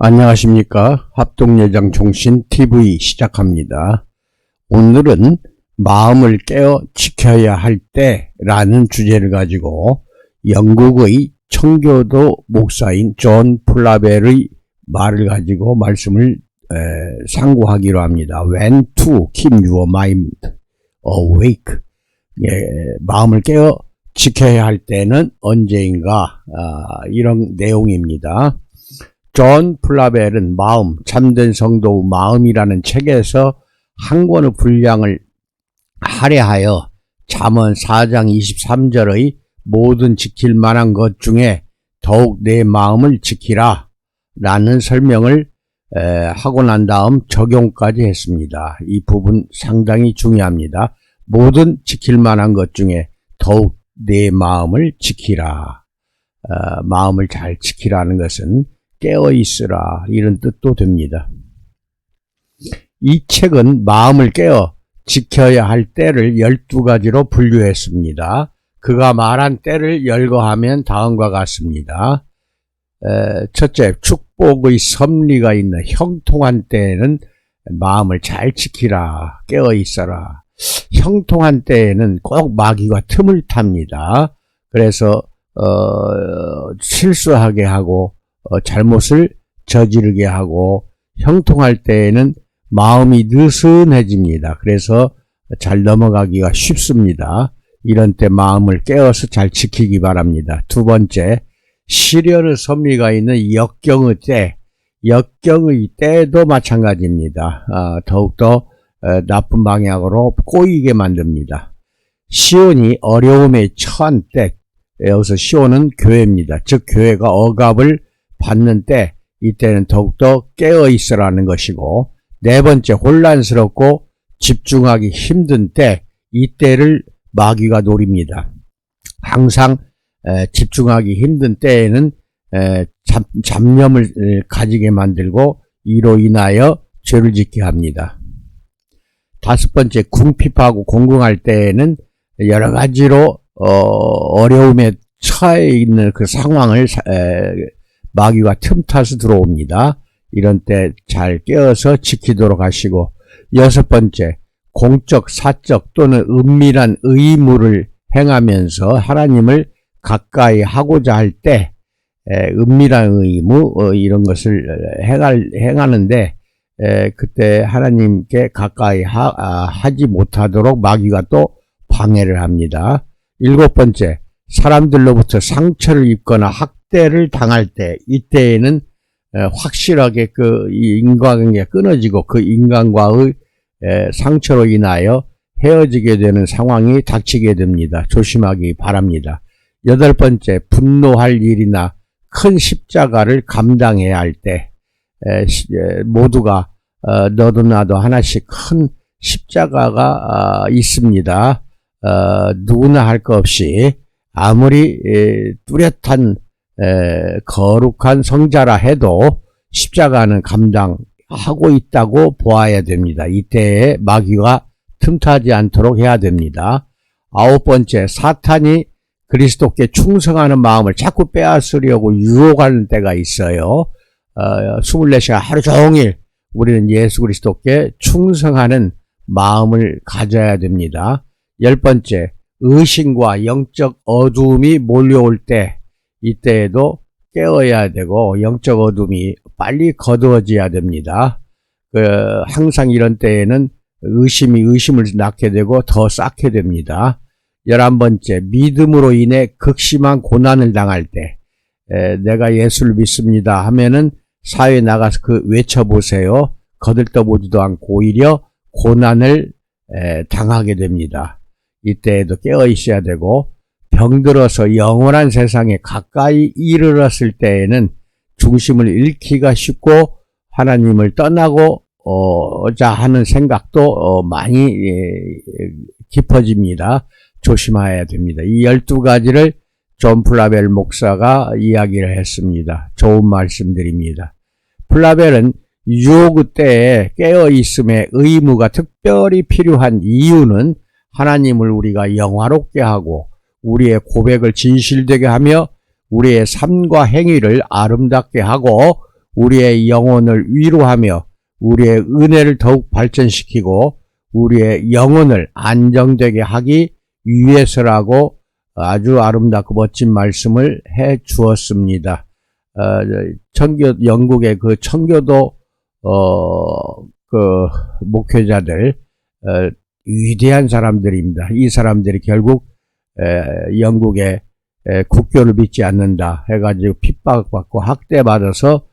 안녕하십니까. 합동예장 종신 TV 시작합니다. 오늘은 마음을 깨어 지켜야 할 때라는 주제를 가지고 영국의 청교도 목사인 존 플라벨의 말을 가지고 말씀을 에, 상고하기로 합니다. When to keep your mind awake. 예, 마음을 깨어 지켜야 할 때는 언제인가 아, 이런 내용입니다. 존 플라벨은 마음, 참된 성도 마음이라는 책에서 한 권의 분량을 할애하여 잠언 4장 23절의 모든 지킬 만한 것 중에 더욱 내 마음을 지키라 라는 설명을 에, 하고 난 다음 적용까지 했습니다. 이 부분 상당히 중요합니다. 모든 지킬 만한 것 중에 더욱 내 마음을 지키라. 어, 마음을 잘 지키라는 것은 깨어 있으라 이런 뜻도 됩니다. 이 책은 마음을 깨어 지켜야 할 때를 12가지로 분류했습니다. 그가 말한 때를 열거하면 다음과 같습니다. 에, 첫째, 축복의 섭리가 있는 형통한 때에는 마음을 잘 지키라, 깨어 있어라. 형통한 때에는 꼭 마귀가 틈을 탑니다. 그래서 어, 실수하게 하고 어, 잘못을 저지르게 하고 형통할 때에는 마음이 느슨해집니다. 그래서 잘 넘어가기가 쉽습니다. 이런 때 마음을 깨어서 잘 지키기 바랍니다. 두 번째, 시련의 섭리가 있는 역경의 때, 역경의 때도 마찬가지입니다. 아, 더욱더 어, 나쁜 방향으로 꼬이게 만듭니다. 시온이 어려움에 처한 때, 여기서 시온은 교회입니다. 즉 교회가 억압을 때, 이때는 더욱더 깨어 있으라는 것이고, 네 번째 혼란스럽고 집중하기 힘든 때, 이때를 마귀가 노립니다. 항상 에, 집중하기 힘든 때에는 에, 잡, 잡념을 에, 가지게 만들고 이로 인하여 죄를 짓게 합니다. 다섯 번째 궁핍하고 공공할 때에는 여러 가지로 어, 어려움에 처해 있는 그 상황을 마귀가 틈타서 들어옵니다. 이런 때 잘 깨어서 지키도록 하시고 여섯 번째 공적, 사적 또는 은밀한 의무를 행하면서 하나님을 가까이 하고자 할 때 은밀한 의무 어, 이런 것을 행할, 행하는데 에, 그때 하나님께 가까이 하, 지 못하도록 마귀가 또 방해를 합니다. 일곱 번째, 사람들로부터 상처를 입거나 학 대를 당할 때, 이때에는 에, 확실하게 그이 인간관계가 끊어지고 그 인간과의 에, 상처로 인하여 헤어지게 되는 상황이 닥치게 됩니다. 조심하기 바랍니다. 여덟 번째, 분노할 일이나 큰 십자가를 감당해야 할 때, 모두가 어, 너도 나도 하나씩 큰 십자가가 아, 있습니다. 어, 누구나 할 것 없이 아무리 에, 뚜렷한 에, 거룩한 성자라 해도 십자가는 감당하고 있다고 보아야 됩니다. 이때에 마귀가 틈타지 않도록 해야 됩니다. 아홉 번째, 사탄이 그리스도께 충성하는 마음을 자꾸 빼앗으려고 유혹하는 때가 있어요. 어, 24시간 하루 종일 우리는 예수 그리스도께 충성하는 마음을 가져야 됩니다. 열 번째, 의심과 영적 어두움이 몰려올 때, 이때에도 깨어야 되고, 영적 어둠이 빨리 거두어져야 됩니다. 그, 항상 이런 때에는 의심이 의심을 낳게 되고 더 쌓게 됩니다. 열한 번째, 믿음으로 인해 극심한 고난을 당할 때, 에, 내가 예수를 믿습니다 하면은 사회에 나가서 그 외쳐보세요. 거들떠보지도 않고 오히려 고난을 에, 당하게 됩니다. 이때에도 깨어 있어야 되고 병들어서 영원한 세상에 가까이 이르렀을 때에는 중심을 잃기가 쉽고 하나님을 떠나고 어자 하는 생각도 어, 많이 예, 깊어집니다. 조심해야 됩니다. 이 열두 가지를 존 플라벨 목사가 이야기를 했습니다. 좋은 말씀드립니다. 플라벨은 유혹 때에 깨어 있음의 의무가 특별히 필요한 이유는 하나님을 우리가 영화롭게 하고 우리의 고백을 진실되게 하며 우리의 삶과 행위를 아름답게 하고 우리의 영혼을 위로하며 우리의 은혜를 더욱 발전시키고 우리의 영혼을 안정되게 하기 위해서라고 아주 아름답고 멋진 말씀을 해 주었습니다. 어, 청교, 영국의 그 청교도, 어, 그, 목회자들, 어, 위대한 사람들입니다. 이 사람들이 결국, 에, 영국의 에, 국교를 믿지 않는다 해가지고 핍박받고 학대받아서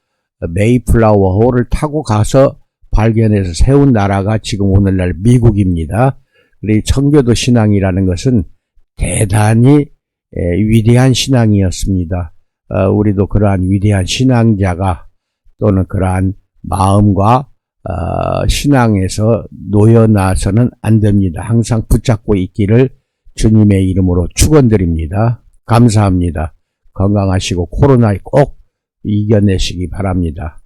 메이플라워 호를 타고 가서 발견해서 세운 나라가 지금 오늘날 미국입니다. 그리고 청교도 신앙이라는 것은 대단히 에, 위대한 신앙이었습니다. 어, 우리도 그러한 위대한 신앙자가 또는 그러한 마음과 어, 신앙에서 놓여나서는 안 됩니다. 항상 붙잡고 있기를 주님의 이름으로 축원드립니다. 감사합니다. 건강하시고 코로나 꼭 이겨내시기 바랍니다.